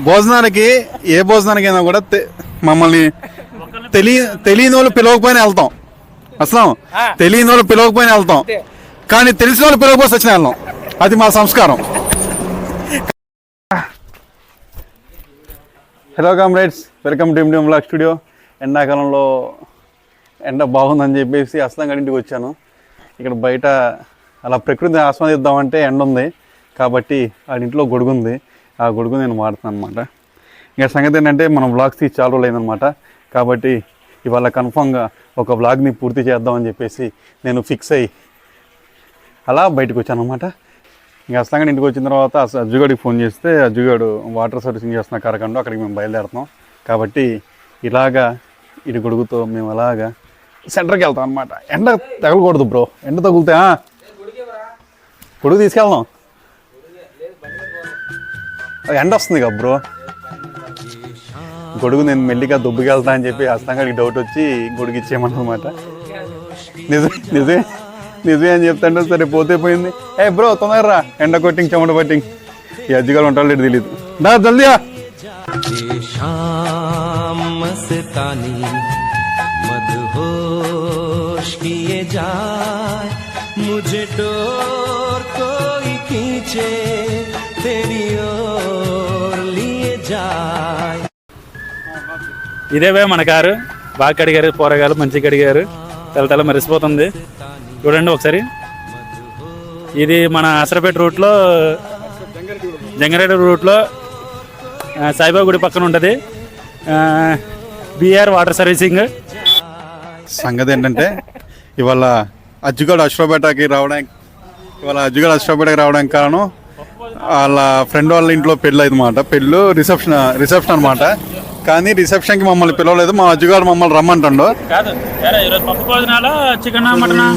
భోజనానికి ఏ భోజనానికైనా కూడా తె- మమ్మల్ని తెలియ తెలియని వాళ్ళు పిలవకపోయినా వెళ్తాం. అసలు తెలియని వాళ్ళు పిలవకపోయినా వెళ్తాం. కానీ తెలిసిన వాళ్ళు పిలవకపోతే వచ్చిన వెళ్దాం అది మా సంస్కారం. Hello comrades welcome to Indian black studio ఎండాకాలంలో ఎండ బాగుందని చెప్పేసి అస్లం గడింటికి వచ్చాను. ఇక్కడ బయట అలా ప్రకృతిని ఆస్వాదిద్దామంటే ఎండ ఉంది కాబట్టి ఆ ఇంట్లో గొడుగు ఉంది ఆ గొడుగు నేను వాడుతాను అనమాట ఇంకా సంగతి ఏంటంటే మనం బ్లాగ్స్ తీసి చాలా రోజులు అయిందనమాట కాబట్టి ఇవాళ కన్ఫామ్గా ఒక బ్లాగ్ని పూర్తి చేద్దామని చెప్పేసి నేను ఫిక్స్ అయ్యి అలా బయటకు వచ్చాను అనమాట ఇంకా అసలు ఇంటికి వచ్చిన తర్వాత అజ్జుగాడికి ఫోన్ చేస్తే అజ్జుగాడు వాటర్ సర్వీసింగ్ చేస్తున్న కారకంలో అక్కడికి మేము బయలుదేరుతున్నాం. కాబట్టి ఇలాగా ఇటు గొడుగుతో మేము అలాగా సెంటర్కి వెళ్తాం అనమాట ఎండ తగలకూడదు బ్రో. ఎండ తగులుతా గొడుగు తీసుకెళ్దాం. ఎండ వస్తుంది కదా బ్రో గొడుగు నేను మెల్లిగా దుబ్బుకెళ్తా అని చెప్పి అస్తంగాడికి డౌట్ వచ్చి గొడుగు ఇచ్చేయమన్నమాట నిజం నిజమే నిజమే అని చెప్తాంటే సరే పోతే పోయింది ఏ బ్రో తొందరరా ఎండ కొట్టింగ్ చెమట పట్టింగ్ ఈ అజ్జిగాలు ఉంటాడు లేదు తెలియదు దా జల్దియా ये शाम मस्तानी मदहोश किए जाए मुझे डोर कोई खींचे तेरी ఇదేవే మన కారు. బాగా కడిగారు పోరగాలు మంచిగా కడిగారు. తల తల మెరిసిపోతుంది. చూడండి ఒకసారి. ఇది మన అసరపేట రూట్లో జంగారెడ్డి రూట్లో సాయిబాబా గుడి పక్కన ఉంటుంది. BR water servicing. సంగతి ఏంటంటే ఇవాళ అజ్జుగాడు అశ్వపేటకి రావడానికి ఇవాళ అజ్జుగాడు అశ్వపేటకి రావడానికి కారణం వాళ్ళ ఫ్రెండ్ వాళ్ళ ఇంట్లో పెళ్ళి అన్నమాట పెళ్ళు రిసెప్షన్ రిసెప్షన్ అనమాట కానీ రిసెప్షన్కి మమ్మల్ని పిలవలేదు. మా అజ్జుగాడు మమ్మల్ని రమ్మంటుండు. కాదు. ఈరోజు పప్పు భోజనాలు చికెన్ మటన్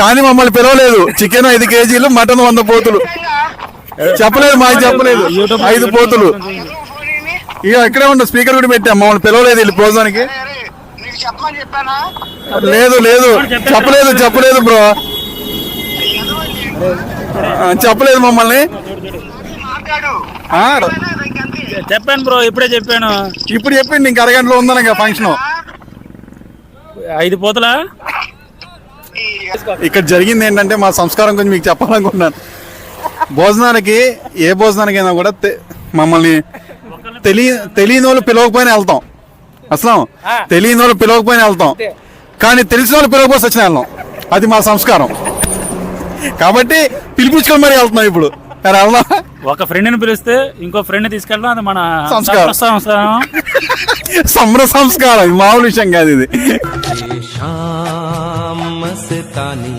కానీ మమ్మల్ని పిలవలేదు. చికెన్ ఐదు కేజీలు మటన్ వంద పోతులు. చెప్పలేదు మాకు చెప్పలేదు. ఐదు పోతులు? ఇక ఇక్కడే ఉండు స్పీకర్ కూడా పెట్టాం. మమ్మల్ని పిలవలేదు వీళ్ళు భోజనానికి. అరే, అరే, నీకు చెప్పమని చెప్పానా? లేదు లేదు. చెప్పలేదు చెప్పలేదు బ్రో. చెప్పలేదు మమ్మల్ని. చెప్పాను బ్రో ఇప్పుడే చెప్పాను. ఇప్పుడు చెప్పింది ఇంక అరగంటలో ఉందనగా ఫంక్షన్. ఐదు పోతలా? ఇక్కడ జరిగింది ఏంటంటే మా సంస్కారం గురించి మీకు చెప్పాలనుకున్నాను భోజనానికి ఏ భోజనానికైనా కూడా తె- మమ్మల్ని తెలియ తెలియని వాళ్ళు పిలవకపోయినా వెళ్తాం. అసలు తెలియని వాళ్ళు పిలవకపోయినా వెళ్తాం. కానీ తెలిసిన వాళ్ళు పిలవకపోతే వచ్చిన వెళ్దాం అది మా సంస్కారం. కాబట్టి పిలిపించుకొని మరీ వెళ్తున్నాం ఇప్పుడు సరే వెళ్దాం ఒక ఫ్రెండ్ని పిలిస్తే ఇంకో ఫ్రెండ్ తీసుకెళ్ళడం అది మన సంస్కారం. సంస్కారం సమ్ర సంస్కారం ఇది మామూలు విషయం కాదు ఇది ये शाम मस्तानी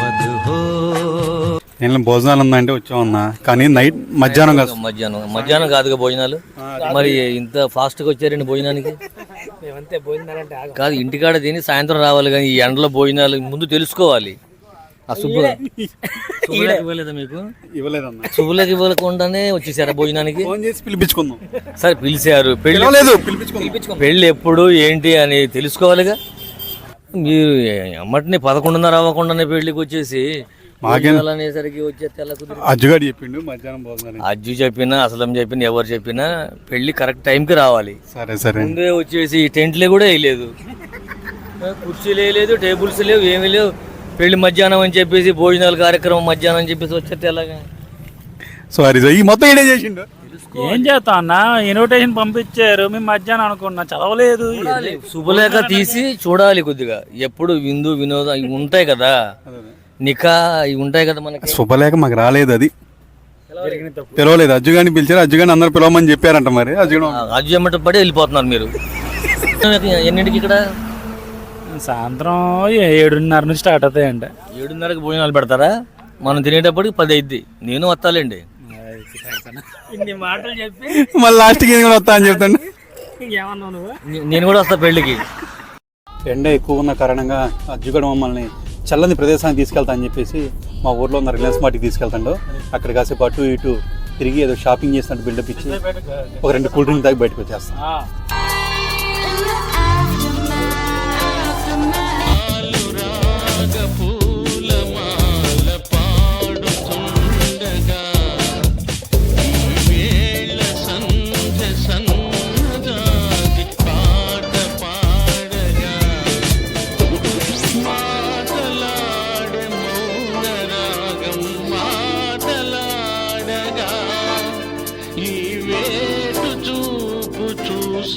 मदहोश నేను భోజనాలు ఉందంటే వచ్చామన్నా కానీ నైట్ మధ్యాహ్నం కాదు మధ్యాహ్నం మధ్యాహ్నం కాదుగా భోజనాలు మరి ఇంత ఫాస్ట్ గా వచ్చారండి భోజనానికి కాదు ఇంటికాడ తిని సాయంత్రం రావాలి కానీ ఈ ఎండలో భోజనాలు ముందు తెలుసుకోవాలి ఆ శుభ్ర శుభ్రలేఖ ఇవ్వలేదా మీకు? ఇవ్వలేదన్నా. శుభ్రలేఖ ఇవ్వకుండానే వచ్చేసారా భోజనానికి? ఫోన్ చేసి పిలిపించుకుందాం. సరే పిలిచారు. పిలిపించుకుందాం. పెళ్ళి ఎప్పుడు ఏంటి అని తెలుసుకోవాలిగా? మీరు అమ్మటిని పదకొండున్నర అవ్వకుండానే పెళ్ళికి వచ్చేసి అనేసరికి అజ్జుగాడు చెప్పిండు మధ్యాహ్నం అజ్జు చెప్పినా అసలం చెప్పినా ఎవరు చెప్పినా పెళ్ళి కరెక్ట్ టైంకి రావాలి. సరే సరే. ముందే వచ్చేసి ఈ టెంట్లే కూడా వేయలేదు. కుర్చీలు వేయలేదు టేబుల్స్ లేవు ఏమీ లేవు. పెళ్ళి మధ్యాహ్నం అని చెప్పేసి భోజనాల కార్యక్రమం మధ్యాహ్నం అని చెప్పేసి వచ్చేస్తే ఎలాగా? సారీ సార్ ఈ మొత్తం చేసిండు? ఏం చేస్తాం అన్న? ఇన్విటేషన్ పంపించారు. మేము మధ్యాహ్నం అనుకున్నా. చదవలేదు. శుభలేఖ తీసి చూడాలి కొద్దిగా. ఎప్పుడు విందు వినోదం ఇవి ఉంటాయి కదా. నికా ఇవి ఉంటాయి కదా మనకి. శుభలేఖ మాకు రాలేదు అది. పిలవలేదు అజ్జుగాని పిలిచారు. అజ్జుగాని అందరు పిలవమని చెప్పారంట మరి. అజ్జు ఎమ్మట పడి వెళ్ళిపోతున్నారు మీరు. ఎన్నింటికి ఇక్కడ? సాయంత్రం ఏడున్నర నుంచి స్టార్ట్ అవుతాయంట ఏడున్నరకి భోజనాలు పెడతారా? మనం తినేటప్పటికి పది అయిద్ది. నేను వస్తాలేండి. ఇన్ని మాటలు చెప్పి మళ్ళీ లాస్ట్కి ఇది కూడా వస్తా అని చెప్తాను. ఏమన్నావు నువ్వు? నే- నేను కూడా వస్తా పెళ్ళికి ఎండ ఎక్కువ ఉన్న కారణంగా అజ్జుగడు మమ్మల్ని చల్లని ప్రదేశానికి తీసుకెళ్తా అని చెప్పేసి మా ఊర్లో ఉన్న రిలయన్స్ మార్ట్కి తీసుకెళ్తాడు. అక్కడ కాసేపు అటు ఇటు తిరిగి ఏదో షాపింగ్ చేసినట్టు బిల్డప్ ఇచ్చి ఒక రెండు కూల్ డ్రింక్ తాగి బయటకు వచ్చేస్తాం.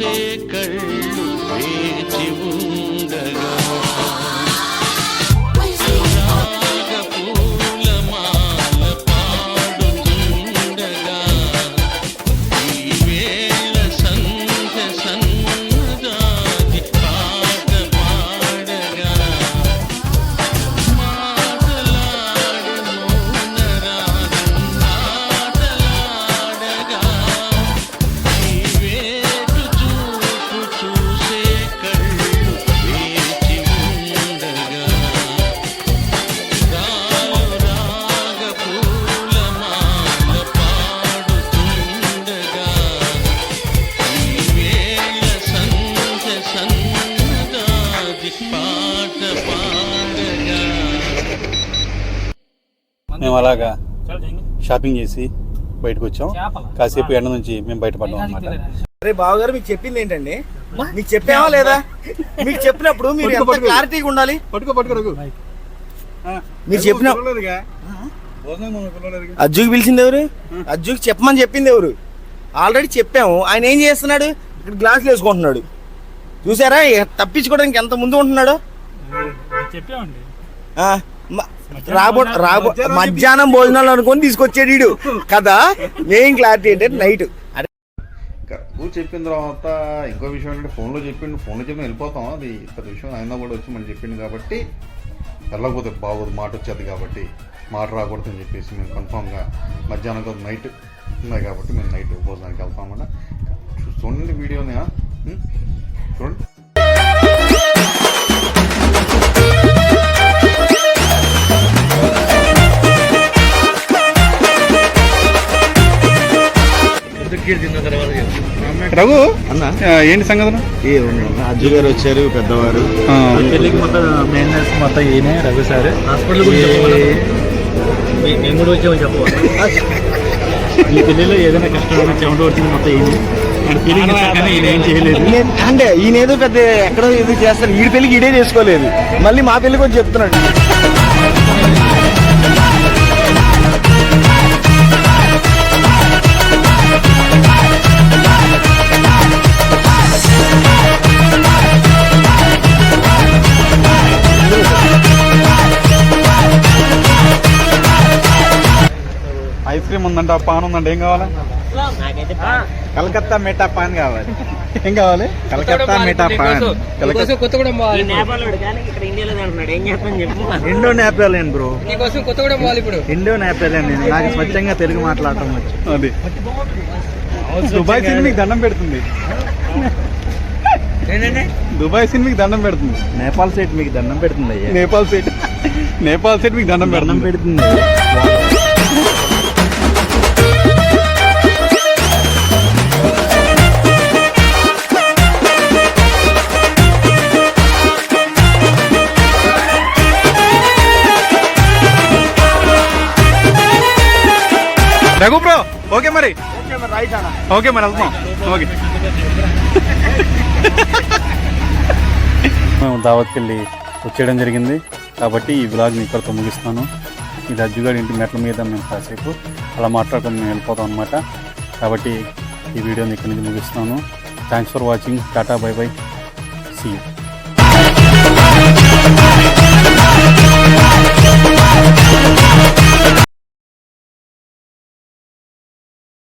ఆ. మేము అలాగా షాపింగ్ చేసి బయటకు వచ్చాం. కాసేపు ఎండ నుంచి మేము బయటపడ్డాం అనమాట అరే బావగారు మీకు చెప్పింది ఏంటండి? మీకు చెప్పామా లేదా? మీకు చెప్పినప్పుడు మీరు ఎంత క్లారిటీగా ఉండాలి? పట్టుకో పట్టుకో మీరు చెప్పిన అజ్జుకి పిలిచింది ఎవరు? అజ్జుకి చెప్పమని చెప్పింది ఎవరు? ఆల్రెడీ చెప్పాము. ఆయన ఏం చేస్తున్నాడు? ఇక్కడ గ్లాసులు వేసుకుంటున్నాడు. చూసారా? తప్పించుకోవడానికి ఎంత ముందు ఉంటున్నాడు? చెప్పామండి. రాబో రాబో మధ్యాహ్నం భోజనాలు అనుకొని తీసుకొచ్చాడు వీడు కదా? మెయిన్ క్లారిటీ ఏంటంటే నైట్. నువ్వు చెప్పిన తర్వాత ఇంకో విషయం ఏంటంటే ఫోన్లో చెప్పిండు. ఫోన్లో చెప్పిన వెళ్ళిపోతాం. అది పెద్ద విషయం అయినా కూడా వచ్చి మనం చెప్పిండు కాబట్టి వెళ్ళకపోతే బాగోదు. మాట వచ్చేది కాబట్టి. మాట రాకూడదు అని చెప్పేసి మేము కన్ఫామ్గా మధ్యాహ్నం కాదు నైట్ ఉన్నాయి కాబట్టి మేము నైట్ భోజనానికి వెళ్తామన్నమాట చూ- చూడండి వీడియోని ఆ? ఉం? చూడండి రఘు ఆ, ఏంటి సంగతులు? అజ్జు గారు వచ్చారు పెద్దవారు. మొత్తం మెయింటెనెన్స్ మొత్తం ఈయనే రఘు సార్. హాస్పిటల్ మేము కూడా వచ్చామని చెప్పవాలి ఈ పెళ్ళిలో ఏదైనా కష్టం ఉన్నా చెమట వచ్చింది మొత్తం ఈయన. అంటే ఈయన ఏదో పెద్ద ఎక్కడో ఏదో చేస్తారు. ఈ పెళ్ళికి ఈడే చేసుకోలేదు. మళ్ళీ మా పెళ్ళికి వచ్చి చెప్తున్నాడు. ఉందంట పాన్ ఉందంట ఏం కావాలా? కలకత్తా మీఠా పాన్ కావాలి. ఏం కావాలి? కలకత్తా మీఠా పాన్. ఈ నేపాలోడు కానీ ఇక్కడ ఇండియాలో అంటున్నాడు ఏం చేస్తాను చెప్పు. Indo Nepalian bro. నీకోసం కొత్తగూడెం పోవాలి ఇప్పుడు. ఇండో నేపాలియన్ నేను. నాకు స్వచ్ఛంగా తెలుగు మాట్లాడటం వచ్చు. అది. దుబాయ్ సినిమాకి దండం పెడుతుంది. దుబాయ్ సినిమాకి దండం పెడుతుంది. నేపాల్ సైడ్ మీకు దండం పెడుతుంది అయ్యా. నేపాల్ సెట్. నేపాల్ సెట్ మీకు దండం దండం పెడుతుంది. రఘు బ్రో ఓకే మరి? ఓకే మరి వెళ్తాం ఓకే మేము దావత్కి వెళ్ళి వచ్చేయడం జరిగింది. కాబట్టి ఈ వ్లాగ్ని ఇక్కడితో ముగిస్తాను ఇది అజ్జుగాడి ఇంటి మెట్ల మీద మేము కాసేపు అలా మాట్లాడుకొని మేము వెళ్ళిపోతాం అనమాట కాబట్టి ఈ వీడియోని ఇక్కడి నుంచి ముగిస్తాను thanks for watching tata bye bye see you